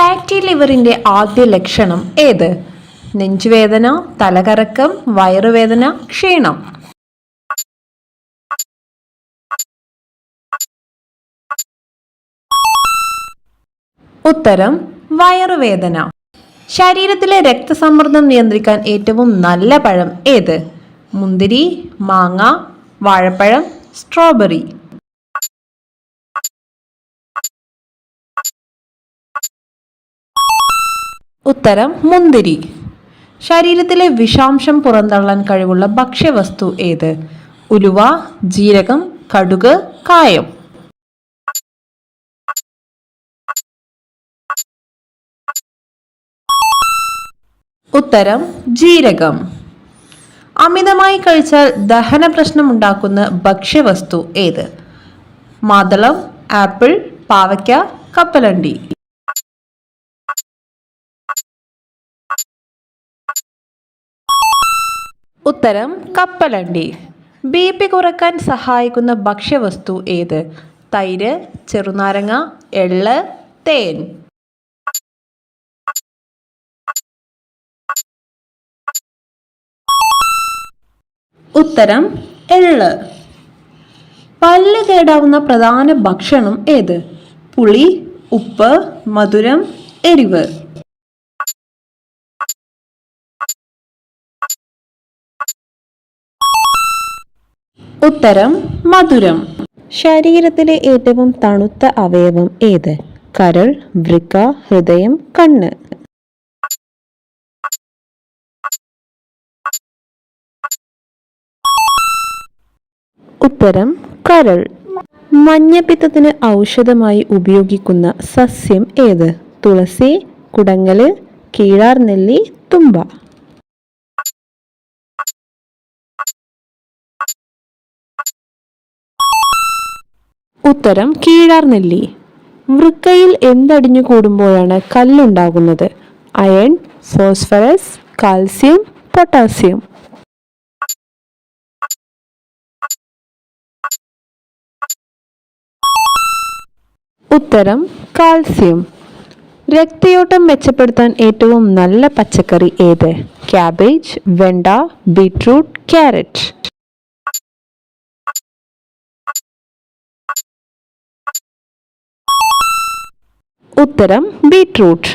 Fatty ലിവറിന്റെ ആദ്യ ലക്ഷണം ഏത്? നെഞ്ചുവേദന തലകറക്കം വയറുവേദന ക്ഷീണം. ഉത്തരം വയറുവേദന. ശരീരത്തിലെ രക്തസമ്മർദ്ദം നിയന്ത്രിക്കാൻ ഏറ്റവും നല്ല പഴം ഏത്? മുന്തിരി മാങ്ങ വാഴപ്പഴം സ്ട്രോബെറി. ഉത്തരം മുന്തിരി. ശരീരത്തിലെ വിഷാംശം പുറന്തള്ളാൻ കഴിവുള്ള ഭക്ഷ്യവസ്തു ഏത്? ഉലുവ ജീരകം കടുക് കായം. ഉത്തരം ജീരകം. അമിതമായി കഴിച്ചാൽ ദഹന പ്രശ്നമുണ്ടാക്കുന്ന ഭക്ഷ്യവസ്തു ഏത്? മാതളം ആപ്പിൾ പാവയ്ക്ക കപ്പലണ്ടി. ഉത്തരം കപ്പലണ്ടി. ബി പി കുറയ്ക്കാൻ സഹായിക്കുന്ന ഭക്ഷ്യവസ്തു ഏത്? തൈര് ചെറുനാരങ്ങ എള്ള് തേൻ. ഉത്തരം എള്ള്. പല്ല് കേടാവുന്ന പ്രധാന ഭക്ഷണം ഏത്? പുളി ഉപ്പ് മധുരം എരിവ്. ഉത്തരം മധുരം. ശരീരത്തിലെ ഏറ്റവും തണുത്ത അവയവം ഏത്? കരൾ വൃക്ക ഹൃദയം കണ്ണ്. ഉത്തരം കരൾ. മഞ്ഞപ്പിത്തത്തിന് ഔഷധമായി ഉപയോഗിക്കുന്ന സസ്യം ഏത്? തുളസി കുടങ്ങൽ കീഴാർനെല്ലി തുമ്പ. ഉത്തരം കീഴാർനെല്ലി വൃക്കയിൽ എന്തടിഞ്ഞു കൂടുമ്പോഴാണ് കല്ലുണ്ടാകുന്നത്? Iron phosphorus calcium potassium. ഉത്തരം കാൽസ്യം. രക്തയോട്ടം മെച്ചപ്പെടുത്താൻ ഏറ്റവും നല്ല പച്ചക്കറി ഏത്? ക്യാബേജ് വെണ്ട ബീട്രൂട്ട് ക്യാരറ്റ്. ഉത്തരം ബീട്രൂട്ട്.